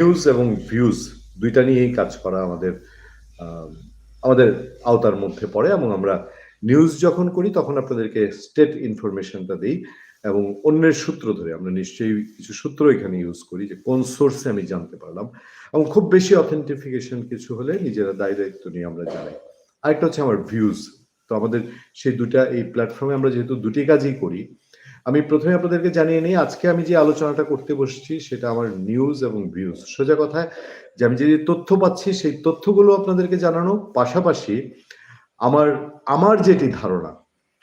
News এবং views দুইটা নিয়েই কাজ করা আমাদের আমাদের আওতার মধ্যে পড়ে এবং আমরা নিউজ যখন করি তখন আপনাদেরকে স্টেট ইনফরমেশনটা দিই এবং অন্যের সূত্র ধরে, আমরা নিশ্চয়ই কিছু সূত্র এখানে ইউজ করি যে কোন সোর্সে আমি জানতে পারলাম এবং খুব বেশি অথেন্টিফিকেশন কিছু হলে নিজেরা দায় দায়িত্ব নিয়ে আমরা জানাই। আরেকটা হচ্ছে আমার ভিউজ তো আমাদের সেই দুটা, এই প্ল্যাটফর্মে আমরা যেহেতু দুটি কাজই করি আমি প্রথমে আপনাদেরকে জানিয়ে নিই, আজকে আমি যে আলোচনাটা করতে বসছি সেটা আমার নিউজ এবং ভিউজ সোজা কথায় যে আমি যে তথ্য পাচ্ছি, সেই তথ্যগুলো আপনাদেরকে জানানো পাশাপাশি আমার আমার যেটি ধারণা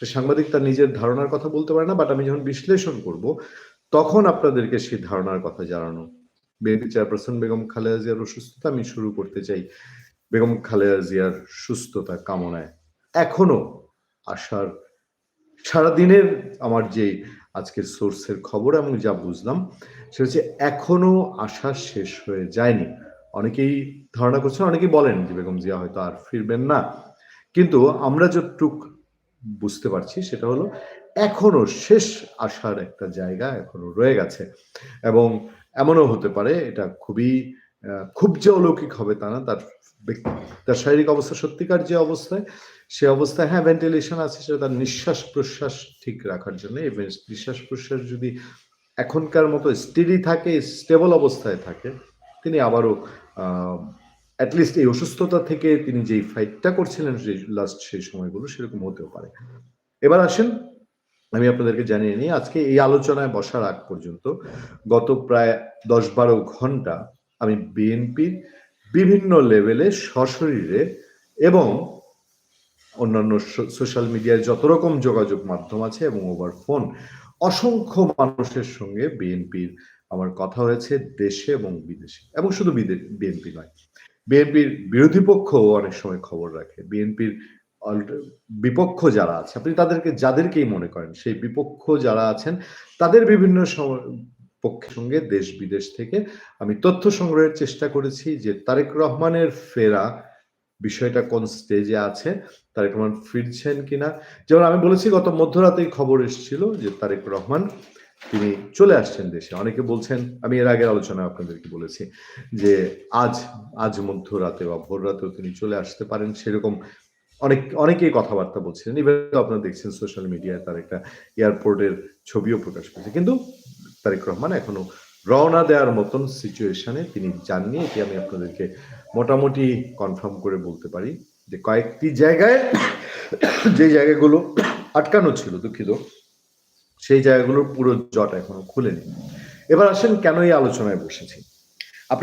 সাংবাদিক তার নিজের ধারণার কথা বলতে পারে না বাট আমি যখন বিশ্লেষণ করব, তখন আপনাদেরকে সেই ধারণার কথা জানানো। বিএনপি চেয়ারপারসন বেগম খালেদা জিয়ার অসুস্থতা, আমি শুরু করতে চাই বেগম খালেদা জিয়ার সুস্থতা কামনায়। এখনও আসার সারাদিনের আমার যে আজকের সোর্সের খবর এবং যা বুঝলাম, সেটা হচ্ছে এখনও আশা শেষ হয়ে যায়নি। অনেকেই ধারণা করছেন, অনেকেই বলেন যে বেগম জিয়া হয়তো আর ফিরবেন না। কিন্তু আমরা যতটুক বুঝতে পারছি, সেটা হলো এখনও শেষ আসার একটা জায়গা এখনও রয়ে গেছে। এবং এমনও হতে পারে, এটা খুবই খুব যে অলৌকিক হবে তা না, তার তার শারীরিক অবস্থা সত্যিকার যে অবস্থায়, সে অবস্থায় হ্যাঁ ভেন্টিলেশন আছে, সেটা তার নিঃশ্বাস প্রশ্বাস ঠিক রাখার জন্য। এই নিঃশ্বাস প্রশ্বাস যদি এখনকার মতো স্টেডি থাকে স্টেবল অবস্থায় থাকে, তিনি আবারও অ্যাটলিস্ট এই অসুস্থতা থেকে তিনি যেই ফাইটটা করছিলেন যে লাস্ট সেই সময়গুলো, সেরকম হতেও পারে। এবার আসেন, আমি আপনাদেরকে জানিয়ে নিই, আজকে এই আলোচনায় বসার আগ পর্যন্ত গত প্রায় দশ বারো ঘণ্টা আমি বিএনপির বিভিন্ন লেভেলে সশরীরে এবং অন্যান্য সোশ্যাল মিডিয়ায় যত রকম যোগাযোগ মাধ্যম আছে এবং ওভার ফোন অসংখ্য মানুষের সঙ্গে বিএনপির, আমার কথা হয়েছে দেশে এবং বিদেশে। এবং শুধু বিএনপি নয়। বিএনপির বিরোধী পক্ষ অনেক সময় খবর রাখে। বিএনপির বিপক্ষ যারা আছে, আপনি তাদেরকে, যাদেরকেই মনে করেন, সেই বিপক্ষ যারা আছেন, তাদের বিভিন্ন পক্ষের সঙ্গে দেশ বিদেশ থেকে আমি তথ্য সংগ্রহের চেষ্টা করেছি যে তারেক রহমানের ফেরা বিষয়টা কোন স্টেজে আছে, তারেক রহমান ফিরছেন কিনা। যেমন আমি বলেছি, গত মধ্যরাতেই খবর এসেছিল যে তারেক রহমান তিনি চলে আসছেন দেশে। অনেকে বলছেন, আমি এর আগের আলোচনায় আপনাদেরকে বলেছি যে আজ আজ মধ্যরাতে বা ভোর রাতেও তিনি চলে আসতে পারেন, সেরকম অনেক, অনেকেই কথাবার্তা বলছিলেন ইভেন আপনারা দেখছেন সোশ্যাল মিডিয়ায় তার একটা এয়ারপোর্টের ছবিও প্রকাশ করেছে কিন্তু তারেক রহমান এখনও রওনা দেওয়ার মতন সিচুয়েশনে তিনি যাননি। এটি আমি আপনাদেরকে মোটামুটি কনফার্ম করে বলতে পারি যে কয়েকটি জায়গায় যে জায়গাগুলো আটকানো ছিল, দুঃখিত, সেই জায়গাগুলোর পুরো জট এখনও খুলেনি। এবার আসেন কেন এই আলোচনায় বসেছি?